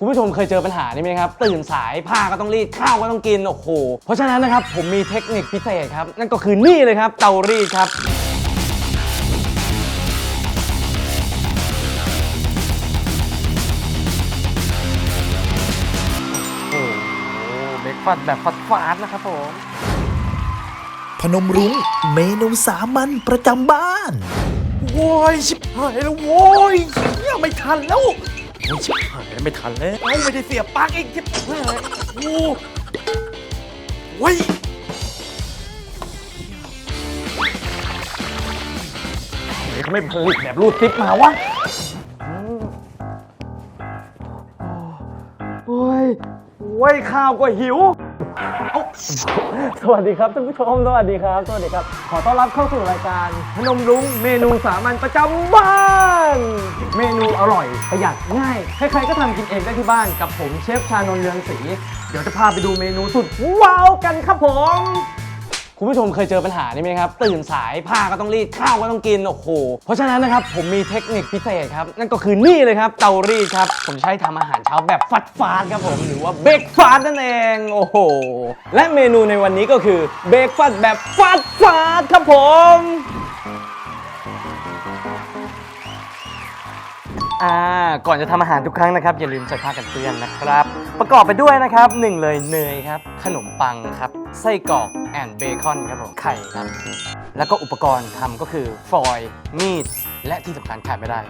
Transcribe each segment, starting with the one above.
คุณผู้ชมเคยเจอปัญหานี้ไหมครับ ตื่นสายผ้าก็ต้องรีดข้าวก็ต้องกินโอ้โหเพราะฉะนั้นนะครับผมมีเทคนิคพิเศษครับ นั่นก็คือนี่เลยครับ เตารีดครับโอ้โหเบรกฟาสต์แบบฟัดฟาดๆนะครับผมพนมรุ้งเมนูสามัญประจำบ้าน โว้ย ชิบหายแล้วโว้ยเหี้ยไม่ทันแล้วโอ้ยชิบหายแล้ว ไม่ทันแล้วเอ้าไม่ได้เสียบปลั๊กอีกชิบหายโอ้โว้ยเฮ้ยเขาไม่ผลิตแบบรูดซิปมาวะโอ้ยโอ้ยข้าวก็หิว สวัสดีครับท่านผู้ชมสวัสดีครับสวัสดีครับ ขอต้อนรับเข้าสู่รายการพนมรุ้งเมนูสามัญประจำบ้าน เมนูอร่อยประหยัดง่ายใครๆก็ทำกินเองได้ที่บ้านกับผมเชฟชานนท์เรืองศรีเดี๋ยวจะพาไปดูเมนูสุดว้าวกันครับผม คุณผู้ชมเคยเจอปัญหานี้ไหมครับตื่นสายผ้าก็ต้องรีดข้าวก็ต้องกินโอ้โหเพราะฉะนั้นนะครับผมมีเทคนิคพิเศษครับนั่นก็คือนี่เลยครับเตารีดครับผมใช้ทำอาหารเช้าแบบฟัดฟาดครับผมหรือว่าเบรกฟาดนั่นเองโอ้โหและเมนูในวันนี้ก็คือเบรกฟาดแบบฟาดฟาดครับผมอ่าก่อนจะทำอาหารทุกครั้งนะครับ อย่าลืมใส่ผ้ากันเปื้อนนะครับ ประกอบไปด้วยนะครับหนึ่งเลยเนยครับ ขนมปังครับ ไส้กรอก แอนเบคอนครับผมไข่ครับ แล้วก็อุปกรณ์ทำก็คือฟอยล์มีด และที่สำคัญขาดไม่ได้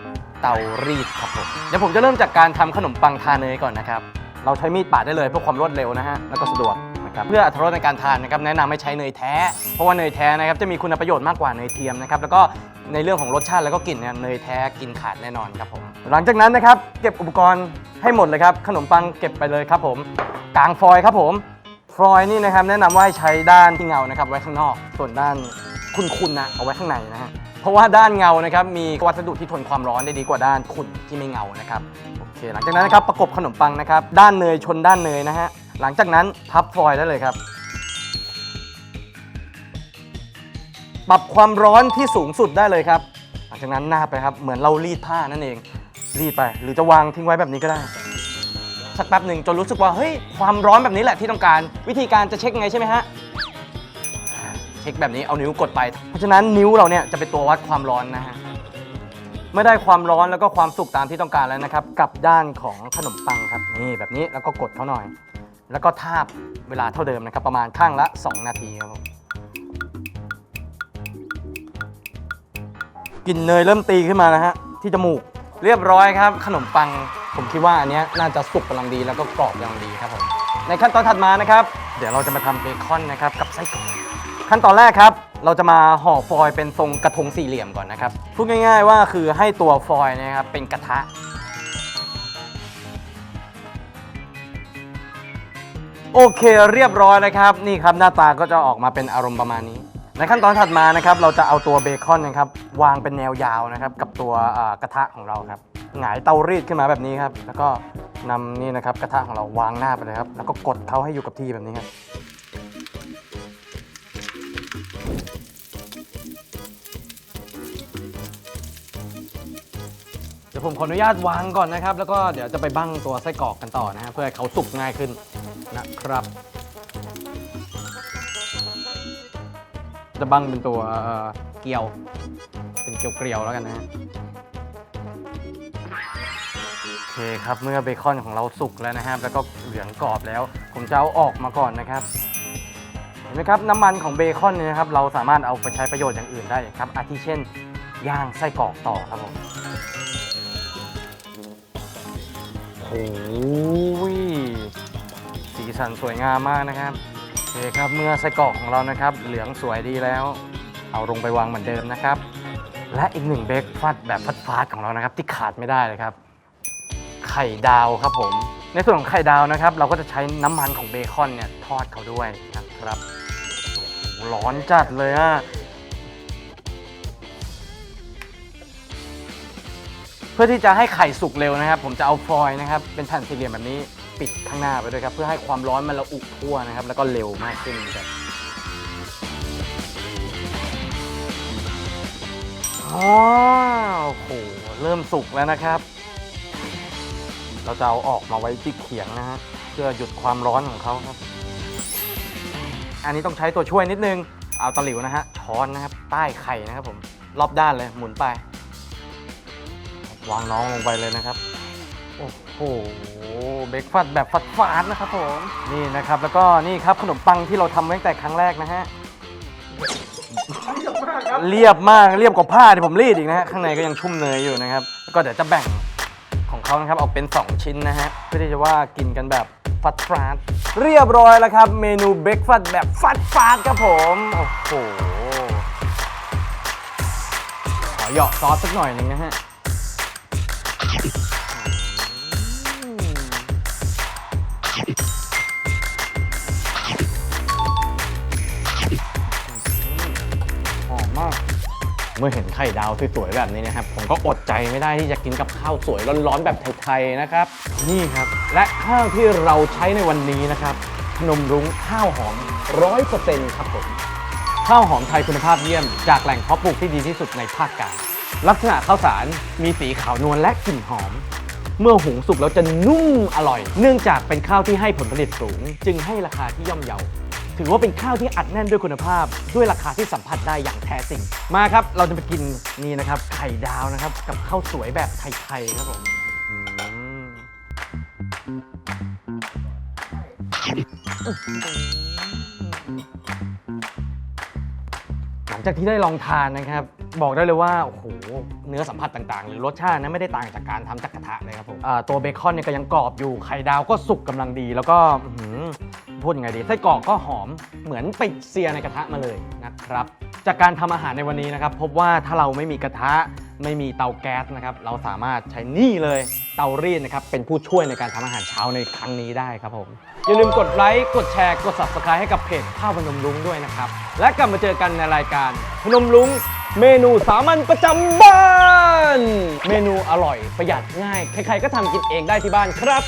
เตารีดครับผม เดี๋ยวผมจะเริ่มจากการทำขนมปังทาเนยก่อนนะครับ เราใช้มีดปาดได้เลยเพื่อความรวดเร็วนะฮะ แล้วก็สะดวกนะครับเพื่ออรรถรสในการทานนะครับแนะนำให้ใช้เนยแท้ เพราะว่าเนยแท้นะครับจะมีคุณประโยชน์มากกว่าเนยเทียมนะครับแล้วก็ในเรื่องของรสชาติแล้วก็กลิ่นเนี่ยเนยแท้กินขาดแน่นอนครับผม หลังจากนั้นนะครับเก็บอุปกรณ์ให้หมดเลยครับขนมปังเก็บไปเลยครับผมกางฟอยล์ครับผม ฟอยนี่นะครับแนะนำว่าให้ใช้ด้านที่เงานะครับไว้ข้างนอก ส่วนด้านคุณๆนะเอาไว้ข้างในนะฮะเพราะว่าด้านเงานะครับมีวัสดุที่ทนความร้อนได้ดีกว่าด้านขุ่นที่ไม่เงานะครับโอเค หลังจากนั้นนะครับประกบขนมปังนะครับ ด้านเนยชนด้านเนยนะฮะหลังจากนั้นพับฟอยล์ได้เลยครับปรับความร้อนที่สูงสุดได้เลยครับ หลังจากนั้นหน้าไปครับ เหมือนเรารีดผ้านั่นเอง รีดไป หรือจะวางทิ้งไว้แบบนี้ก็ได้ สักแป๊บหนึ่งจนรู้สึกว่าเฮ้ยความร้อนแบบนี้แหละที่ต้องการวิธีการจะเช็คไงใช่ไหมฮะเช็คแบบนี้เอานิ้วกดไป เพราะฉะนั้นนิ้วเราเนี่ยจะเป็นตัววัดความร้อนนะฮะเมื่อได้ความร้อนแล้วก็ความสุกตามที่ต้องการแล้วนะครับกลับด้านของขนมปังครับนี่แบบนี้แล้วก็กดเขาหน่อย แล้วก็ทาบเวลาเท่าเดิมนะครับ ประมาณข้างละ 2 นาทีครับผมกลิ่นเนยเริ่มตีขึ้นมานะฮะที่จมูกเรียบร้อยครับ ขนมปัง ผมคิดว่าอันเนี้ยน่าจะสุกกำลังดีแล้วก็กรอบกำลังดีครับผมในขั้นตอนถัดมานะครับ เดี๋ยวเราจะมาทำเบคอนนะครับกับไส้กรอกขั้นตอนแรกครับ เราจะมาห่อฟอยล์เป็นทรงกระทงสี่เหลี่ยมก่อนนะครับพูดง่าย ๆ ว่าคือให้ตัวฟอยล์นะครับเป็นกระทะ โอเคเรียบร้อยนะครับ นี่ครับหน้าตาก็จะออกมาเป็นอารมณ์ประมาณนี้ ในขั้นตอนถัดมานะครับ เราจะเอาตัวเบคอนนะครับวางเป็นแนวยาวนะครับกับตัวอ่ากระทะของเราครับ หงายเตารีดขึ้นมาแบบนี้ครับ แล้วก็นำนี่นะครับกระทะของเราวางหน้าไปเลยครับ แล้วก็กดเขาให้อยู่กับที่แบบนี้ครับเดี๋ยวผมขออนุญาตวางก่อนนะครับ แล้วก็เดี๋ยวจะไปบั้งตัวไส้กรอกกันต่อนะฮะเพื่อให้เขาสุกง่ายขึ้นนะครับ จะบั้งเป็นตัวเอ่อเกลียว เป็นเกลียวเกลียวๆแล้วกันนะฮะ คครับ เมื่อเบคอนของเราสุกแล้วนะครับ แล้วก็เหลืองกรอบแล้ว ผมจะเอาออกมาก่อนนะครับ เห็นไหมครับน้ำมันของเบคอนเนี่ยนะครับเราสามารถเอาไปใช้ประโยชน์อย่างอื่นได้ครับอาทิเช่นย่างไส้กรอกต่อครับผมโอ้ยสีสันสวยงามมากนะครับโอเคครับเมื่อไส้กรอกของเรานะครับ เหลืองสวยดีแล้ว เอาลงไปวางเหมือนเดิมนะครับ และอีกหนึ่งเบรกฟาสต์แบบฟาสต์ๆของเรานะครับ ที่ขาดไม่ได้เลยครับ ข่ดาวครับผม ในส่วนของไข่ดาวนะครับ เราก็จะใช้น้ำมันของเบคอนเนี่ยทอดเขาด้วยนะครับโอ้โหร้อนจัดเลยอะเพื่อที่จะให้ไข่สุกเร็วนะครับ ผมจะเอาฟอยล์นะครับ เป็นแผ่นสี่เหลี่ยมแบบนี้ปิดข้างหน้าไปด้วยครับ เพื่อให้ความร้อนมันระอุทั่วนะครับ แล้วก็เร็วมากขึ้นครับอ๋อโอ้โหเริ่มสุกแล้วนะครับ เราจะเอาออกมาไว้ที่เขียงนะฮะเพื่อหยุดความร้อนของเขาครับ อันนี้ต้องใช้ตัวช่วยนิดนึง เอาตะหลิวนะฮะช้อนนะครับใต้ไข่นะครับผมรอบด้านเลยหมุนไป วางน้องลงไปเลยนะครับ โอ้โหเบรกฟาสต์แบบฟัดฟาดๆนะครับผมนี่นะครับแล้วก็นี่ครับขนมปังที่เราทำไว้ตั้งแต่ครั้งแรกนะฮะเรียบมากเรียบกว่าผ้าที่ผมรีดอีกนะฮะข้างในก็ยังชุ่มเนยอยู่นะครับแล้วก็เดี๋ยวจะแบ่งของ เขานะครับออกเป็น 2 ชิ้นนะฮะเพื่อที่จะว่ากินกันแบบฟัดฟาดเรียบร้อยแล้วครับ เมนูเบรกฟาสต์แบบฟัดฟาดครับผมโอ้โหขอเหยาะซอสสักหน่อยหนึ่งนะฮะ เมื่อเห็นไข่ดาวสวยๆแบบนี้นะครับ ผมก็อดใจไม่ได้ที่จะกินกับข้าวสวยร้อนๆแบบไทยๆนะครับ นี่ครับ และข้าวที่เราใช้ในวันนี้นะครับพนมรุ้งข้าวหอมร้อยเปอร์เซ็นต์ครับผมข้าวหอมไทยคุณภาพเยี่ยม จากแหล่งเพาะปลูกที่ดีที่สุดในภาคกลางลักษณะข้าวสารมีสีขาวนวลและกลิ่นหอม เมื่อหุงสุกแล้วจะนุ่มอร่อย เนื่องจากเป็นข้าวที่ให้ผลผลิตสูง จึงให้ราคาที่ย่อมเยา ถือว่าเป็นข้าวที่อัดแน่นด้วยคุณภาพ ด้วยราคาที่สัมผัสได้อย่างแท้จริง มาครับ เราจะไปกินนี่นะครับไข่ดาวนะครับ กับข้าวสวยแบบไทยๆครับผมอืมหลังจากที่ได้ลองทานนะครับ บอกได้เลยว่าโอ้โหเนื้อสัมผัสต่างๆ หรือรสชาตินะไม่ได้ต่างจากการทำจากกระทะเลยครับผมอ่าตัวเบคอนเนี่ยก็ยังกรอบอยู่ไข่ดาวก็สุกกำลังดี แล้วก็อื้อหื พูดยังไงดีไส้กรอกก็หอมเหมือนไปเซียในกระทะมาเลยนะครับ จากการทำอาหารในวันนี้นะครับ พบว่าถ้าเราไม่มีกระทะไม่มีเตาแก๊สนะครับ เราสามารถใช้นี่เลยเตารีดนะครับ เป็นผู้ช่วยในการทำอาหารเช้าในครั้งนี้ได้ครับผม อย่าลืมกดไลค์ กดแชร์ กด subscribe ให้กับเพจข้าวพนมรุ้งด้วยนะครับ และกลับมาเจอกันในรายการพนมรุ้งเมนูสามัญประจำบ้าน เมนูอร่อยประหยัดง่าย ใครๆก็ทำกินเองได้ที่บ้านครับ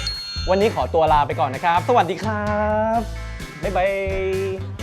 วันนี้ขอตัวลาไปก่อนนะครับ สวัสดีครับ บ๊ายบาย